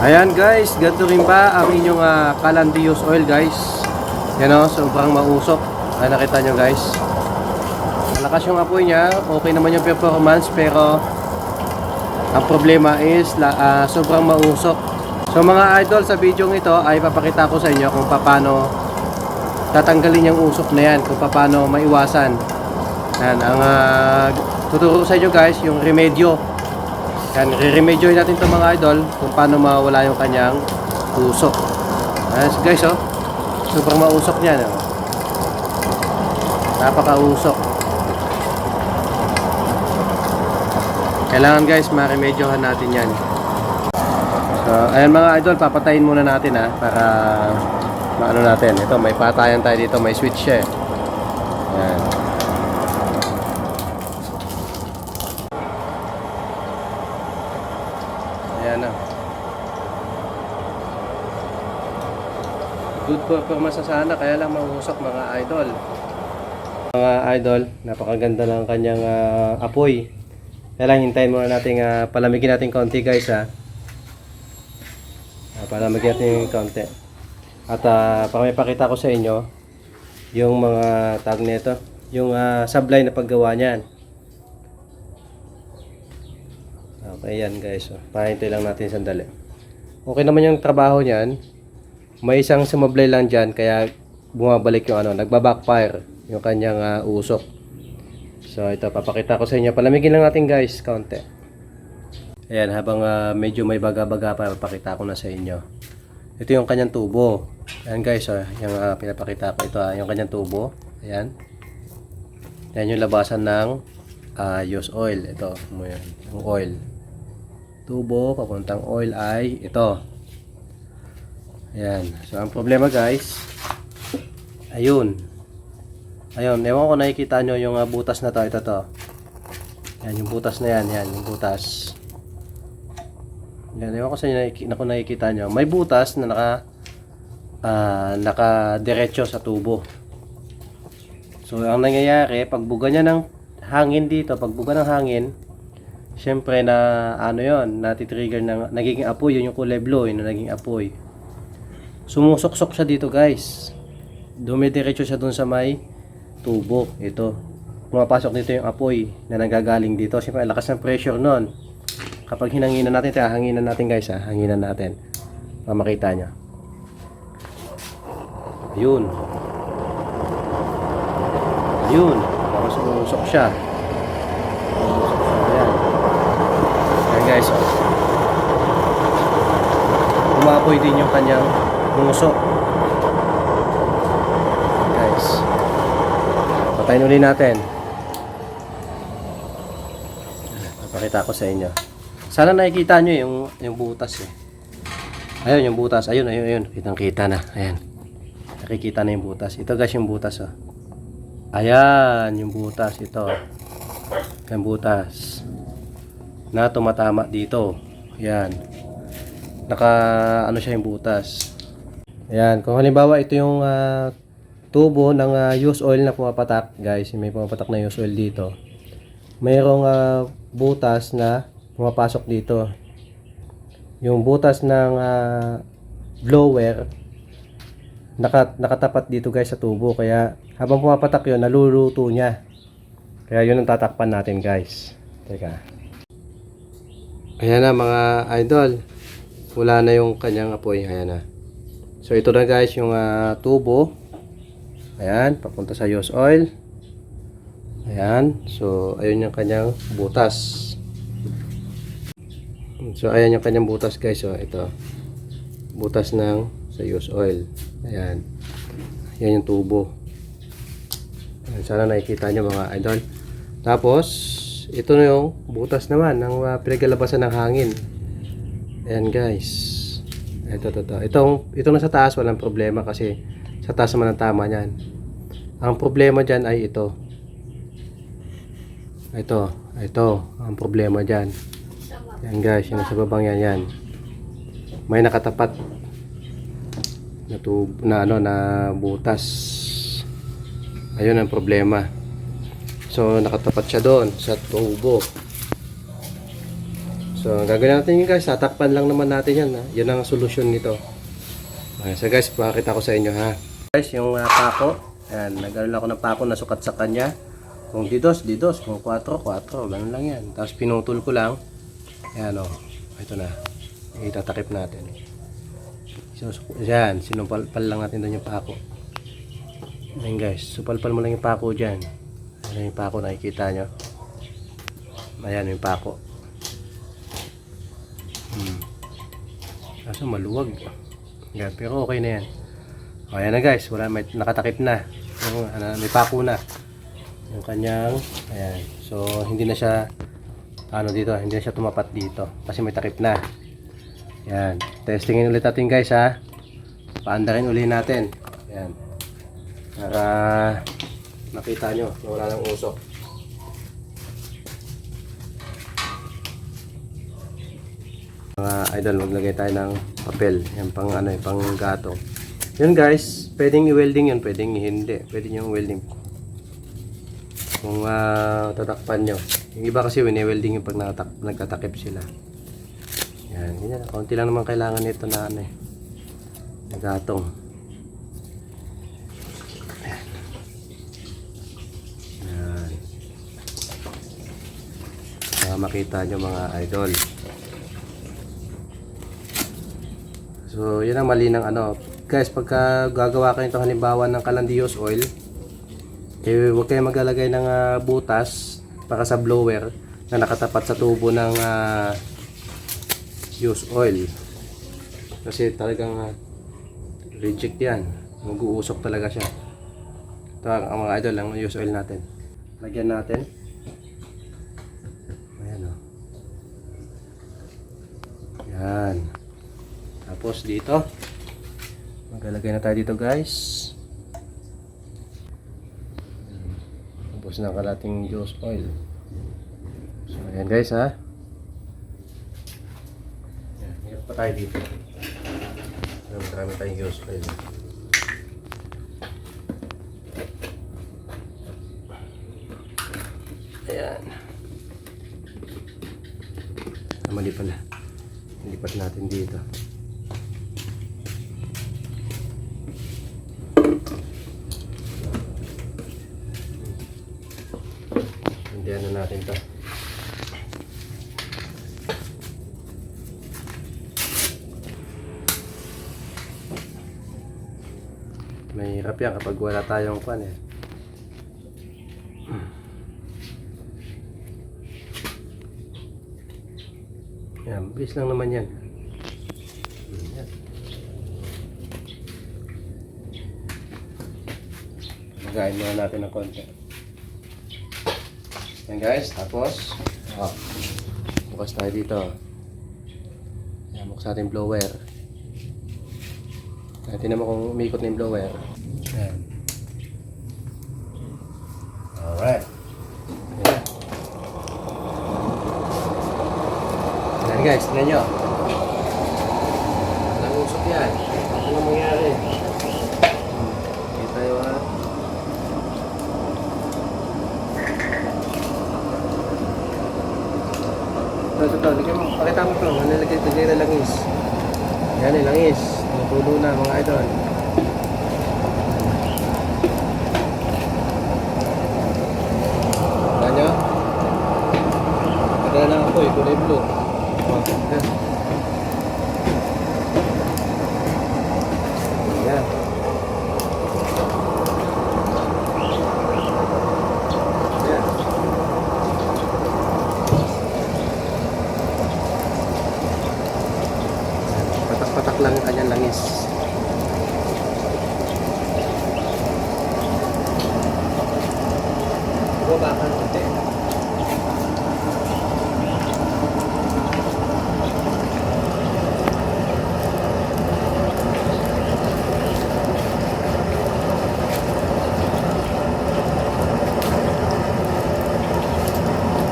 Ayan guys, ganito rin ba ang inyong uh, Calandius oil guys? Yan o, sobrang mausok. Ay nakita nyo guys. Malakas yung apoy niya, okay naman yung performance pero ang problema is ah, sobrang mausok. So mga idol, sa video ito ay papakita ko sa inyo kung paano tatanggalin yung usok na yan, kung paano maiwasan. Yan, ang ah, tuturo sa inyo guys, yung remedyo. Yan, re-remedyoin natin itong mga idol kung paano mawala yung kanyang usok. Ayan guys, oh. Sobrang mausok niyan, oh. Napakausok. Kailangan guys, ma-remedyohan natin yan. So, ayan mga idol, papatayin muna natin ha, para maano natin. Ito, may patayan tayo dito, may switch eh. Ayan na. Good performance na sana, kaya lang mausok mga idol. Mga idol, napakaganda ng kanyang ah, apoy. Kaya lang hintayin muna natin, ah, palamigin natin konti guys ha. Ah, palamigin natin konti. At uh, para may pakita ko sa inyo, yung mga tag nito, yung ah, sablay na paggawa niyan. Okay yan guys. Oh. Pahintay lang natin sandali. Okay naman yung trabaho niyan. May isang sumablay lang dyan kaya bumabalik yung ano, nagba-backfire yung kanyang ah, usok. So ito papakita ko sa inyo. Palamigin lang natin guys, kaunti. Ayan, habang ah, medyo may baga-baga pa, papakita ko na sa inyo. Ito yung kanyang tubo. Ayan guys, oh, yung ah, pinapakita ko ito, ah, yung kanyang tubo. Ayan. Ayan yung labasan ng ah, use oil. Ito, yung oil. Tubo, papuntang oil ay ito. Ayan. So, ang problema guys, ayun. Ayun, ewan ko nakikita nyo yung ah, butas na to. Ito to. Yan, yung butas na yan. Yan, yung butas. Yan, ewan ko sa inyo kung nakikita nyo. May butas na naka ah, naka diretso sa tubo. So, ang nangyayari, pagbuga niya ng hangin dito, pagbuga ng hangin, syempre na ano yon natitrigger ng nagiging apoy, yun yung kulay blue, yun yung naging apoy. Sumusok-sok siya dito guys. Dumidiretso siya dun sa may tubo. Ito. Pumapasok dito yung apoy na nanggagaling dito. Siyempre, lakas ng pressure nun. Kapag hinanginan natin, ito, hanginan natin guys ha. Hanginan natin. Para makita nyo. Ayun. Ayun. Parang sumusok siya. Ayan. Ayan guys. Umapoy din yung kanyang musok. Guys. Patayin ulit natin. Papakita ko sa inyo. Sana nakikita nyo yung, yung butas eh. Ayun yung butas. Ayun, ayun, ayun. Kitang kita na. Ayan. Nakikita na yung butas. Ito guys yung butas oh. Ayan yung butas. Ito. Yung butas. Na tumatama dito. Ayan. Naka ano siya yung butas. Ayan. Kung halimbawa ito yung ah, tubo ng ah, use oil na pumapatak. Guys, may pumapatak na use oil dito. Mayroong ah, butas na pumapasok dito. Yung butas ng ah, blower naka, nakatapat dito guys sa tubo kaya habang pumapatak yun naluluto niya kaya yun ang tatakpan natin guys teka ayan na mga idol wala na yung kanyang apoy ayan na so ito na guys yung ah, tubo ayan papunta sa use oil ayan so ayun yung kanyang butas So ayan yung kanyang butas guys oh, ito. Butas ng sa use oil. Ayan. Yan yung tubo. Ayan, sana nakikita nyo mga idol. Tapos ito na yung butas naman ng uh, pinaglalabasan ng hangin. Ayan guys. Ito, ito, ito. Itong, itong nasa taas walang problema kasi sa taas naman ang tama niyan. Ang problema dyan ay ito. Ito, ito. Ang problema dyan. Yan guys, yung nasa babang yan, yan. May nakatapat na tub na ano na butas. Ayun ang problema. So nakatapat siya doon sa tubo. So, gagawin natin yun guys. Tatakpan lang naman natin yan. Ha? Yan ang solusyon nito. Okay, so guys, pakita ko sa inyo ha. Guys, yung uh, pako. Ayan, nagkaroon ako ng pako na sukat sa kanya. Kung didos, didos. Kung 4, 4. Ganun lang yan. Tapos pinutol ko lang. Ayan o. Ito na. Itatakip natin. So, yan. Sinumpal lang natin doon yung pako. Ayan guys. Supalpal mo lang yung pako dyan. Ayan yung pako. Nakikita nyo. Ayan yung pako. Hmm. Kaso maluwag. Yan, pero okay na yan. O, ayan na guys. Wala, may, nakatakip na. Yung, ano, may pako na. Yung kanyang, ayan. So, hindi na siya, ano dito, hindi na siya tumapat dito. Kasi may takip na. Yan. Testingin ulit natin guys ha. Paandarin ulit natin. Yan. Para makita nyo wala nang usok. Mga idol, maglagay tayo ng papel. Yan pang ano, eh, pang gatong. Yun guys, pwedeng i-welding yun, pwedeng hindi. Pwede nyo welding. Kung ah, tatakpan nyo. Yung iba kasi wini-welding yung pag natatak, nagtatakip sila. Yan, ganyan. Kaunti lang naman kailangan nito na ano eh. Na gatong. Ayan. Yan. Para makita nyo mga idol. So, yun ang mali ng ano. Guys, pagka gagawa kayo ito halimbawa ng calandios oil, eh, huwag kayo maglalagay ng ah, butas para sa blower na nakatapat sa tubo ng ah, use oil. Kasi talagang ah, reject yan. Mag-uusok talaga siya. Ito ang mga idol ang use oil natin. Lagyan natin. Ayan o. Yan. Tapos dito. Maglalagay na tayo dito guys. Tapos na kalating juice oil. So ayan guys ha. Yan, hirap pa tayo dito. Ayan, marami tayong juice oil. Ayan. Ah, mali pala. Lipat natin dito. Hindi ano natin to. Mahirap yan kapag wala tayong kwan eh. Yan, bilis lang naman yan. Yan. Magain muna natin ng konti. Yan guys, tapos oh, bukas tayo dito. Yan, buksan natin blower. Yan, tingnan mo kung umikot na yung blower. Yan. Alright. Yan. Yan guys, tingnan nyo. Walang usok yan. Ano mangyari? Kita tayo ha. Ito, ito, ito. Pakita mo ito. Ano nilagay ito dyan na langis. Yan eh, langis. Tumutulo na mga idol. Nyo. Padala lang ako eh. Kulay blue. Oh, yan. Yan. Yan. Patak-patak lang yung kanyang langis. Baba ka konti.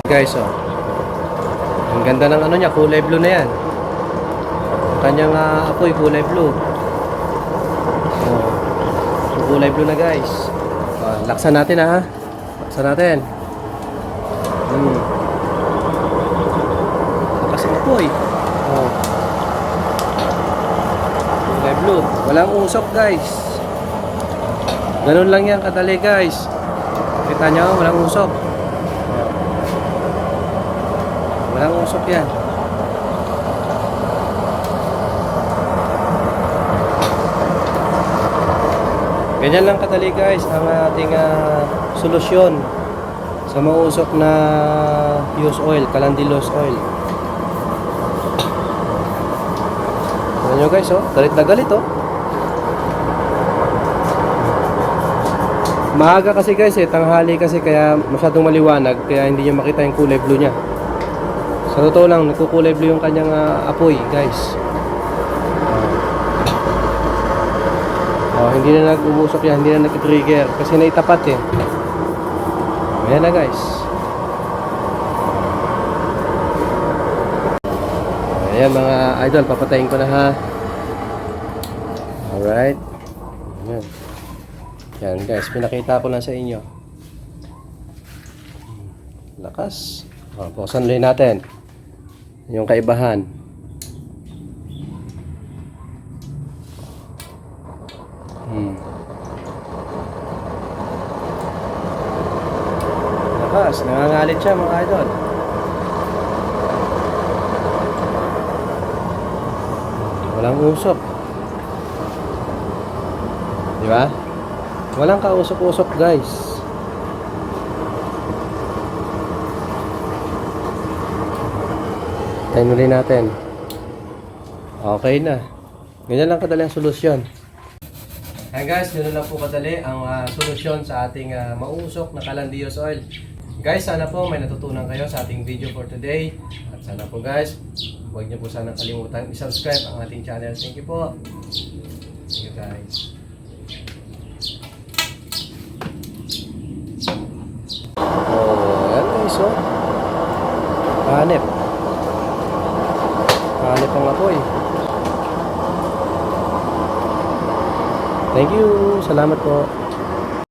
Guys, oh. Ang ganda ng ano niya, kulay blue na yan. Kanyang uh, apoy, kulay blue. Oh. Kulay blue na guys. Oh, laksan natin ha. Laksan natin. Hmm. Lakas ng apoy. Oh. Kulay blue. Walang usok guys. Ganun lang yan kadali guys. Kita nyo, walang usok. Walang usok yan. Ganyan lang kadali guys ang ating ah, solusyon sa mausok na use oil, calandilos oil. Tignan nyo guys oh, galit na galit oh. Maaga kasi guys eh, tanghali kasi kaya masyadong maliwanag kaya hindi nyo makita yung kulay blue niya. Sa totoo lang, nagkukulay blue yung kanyang ah, apoy guys. Oh, hindi na nag-umusok yan, hindi na nag-trigger kasi naitapat eh. Ayan na guys. Ayan mga idol, papatayin ko na ha. Alright. Ayan. Yan guys, pinakita ko lang sa inyo. Lakas. O, buksan ulit natin. Yung kaibahan. Hmm. Nangangalit siya mga idol. Walang usok. Di ba? Walang kausok-usok guys. Tayo ulit natin. Okay na. Ganyan lang kadali ang solusyon. Ayan guys, yun lang po kadali ang ah, solusyon sa ating ah, mausok na Calandios oil. Guys, sana po may natutunan kayo sa ating video for today. At sana po guys, huwag niyo po sana kalimutan i-subscribe ang ating channel. Thank you po. Thank you guys. Oh, ayan guys oh. Hanep. Hanep ang apoy. Thank you. Salamat po.